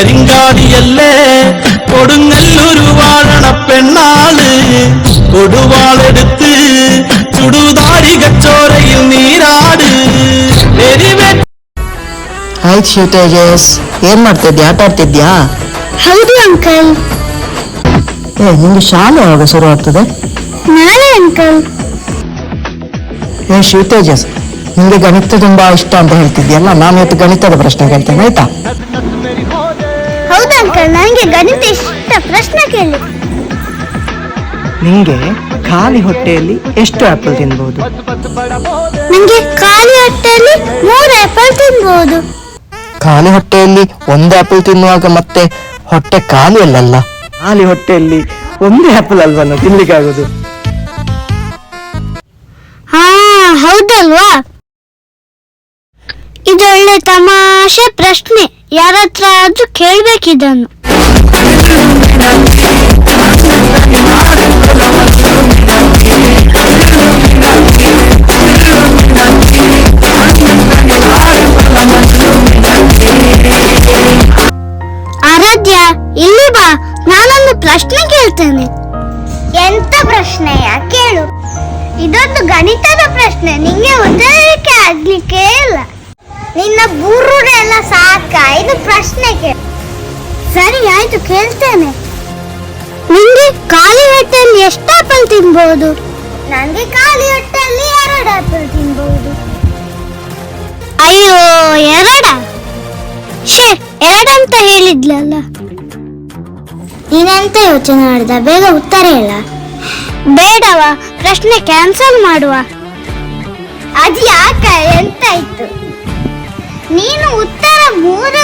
കരിങ്കാടിയല്ലേ കൊടുങ്ങല്ലൊരു വാഴണ പെണ്ണാള് കൊടുവാളെടുത്ത് ചുടുതാരിക ചോരയിൽ നീരാട് എരിവെ ಆಯ್ತು ಶಿವ ತೇಜಸ್ ಏನ್ ಮಾಡ್ತಿದ್ಯಾ ಆಟ ಆಡ್ತಿದ್ಯಾ ಹೌದು ಅಂಕಲ್ ಏ ನಿಮ್ಗೆ ಶಾಲೆ ಯಾವಾಗ ಶುರು ಆಗ್ತದೆ ನಾಳೆ ಅಂಕಲ್ ಏ ಶಿವ ತೇಜಸ್ ನಿಮ್ಗೆ ಗಣಿತ ತುಂಬಾ ಇಷ್ಟ ಅಂತ ಹೇಳ್ತಿದ್ಯಲ್ಲ ನಾನು ಇವತ್ತು ಗಣಿತದ ಪ್ರಶ್ನೆ ಕೇಳ್ತೇನೆ ಆಯ್ತಾ ಹೌದು ಅಂಕಲ್ ನನಗೆ ಗಣಿತ ಇಷ್ಟ. ಪ್ರಶ್ನೆ ಕೇಳಿ. ನಿಂಗೆ ಖಾಲಿ ಹೊಟ್ಟೆಯಲ್ಲಿ ಎಷ್ಟು ಆಪಲ್ ತಿನ್ಬಹುದು ನನಗೆ ಖಾಲಿ ಹೊಟ್ಟೆಯಲ್ಲಿ ಮೂರು ಆಪಲ್ ತಿನ್ಬಹುದು ಖಾಲಿ ಹೊಟ್ಟೆಯಲ್ಲಿ ಒಂದು ಆಪಲ್ ತಿನ್ನುವಾಗ ಮತ್ತೆ ಹೊಟ್ಟೆ ಖಾಲಿ ಅಲ್ಲಲ್ಲ ಖಾಲಿ ಹೊಟ್ಟೆಯಲ್ಲಿ ಒಂದೇ ಆಪಲ್ ಅಲ್ವನ್ನು ತಿನ್ಲಿಕ್ಕಾಗೋದು ಹಾ ಹೌದಲ್ವಾ? ಇದೊಳ್ಳೆ ತಮಾಷೆ ಪ್ರಶ್ನೆ. ಯಾರ ಹತ್ರ ಆದ್ರೂ ಕೇಳ್ಬೇಕಿದನ್ನು. ಆರಾಧ್ಯ, ಇಲ್ಲಿ ಬಾ. ನಾನೊಂದು ಪ್ರಶ್ನೆ ಕೇಳ್ತೇನೆ. ಎಂತ ಪ್ರಶ್ನೆಯ ಕೇಳು. ಇದೊಂದು ಗಣಿತದ ಪ್ರಶ್ನೆ. ನಿಂಗೆ ಉತ್ತರಕ್ಕೆ ಆಗ್ಲಿಕ್ಕೆ ಇಲ್ಲ. ನಿನ್ನ ಬುರುಡೆಲ್ಲ ಸಾಕ. ಇದು ಪ್ರಶ್ನೆ ಕೇಳ ಸರಿ ಆಯ್ತು ಕೇಳ್ತೇನೆ. ನಿಂಗೆ ಖಾಲಿ ಹೊಟ್ಟೆಯಲ್ಲಿ ಎಷ್ಟು ಆಪಲ್ ತಿನ್ಬಹುದು ನನಗೆ ಖಾಲಿ ಹೊಟ್ಟೆಯಲ್ಲಿ ಎರಡು ಆಪಲ್ ತಿನ್ಬಹುದು ಅಯ್ಯೋ ಎರಡ? ಶೇ ಎರಡಂತ ಹೇಳಿದ್ಲಲ್ಲ. ನೀನೆಂತ ಯೋಚನೆ ಮಾಡಿದ? ಬೇಗ ಉತ್ತರ ಇಲ್ಲ ಬೇಡವಾ ಪ್ರಶ್ನೆ ಕ್ಯಾನ್ಸಲ್ ಮಾಡುವ. ಅದು ಯಾಕ ಎಂತಾಯ್ತು ನೀನು ಉತ್ತರ ಮೂರು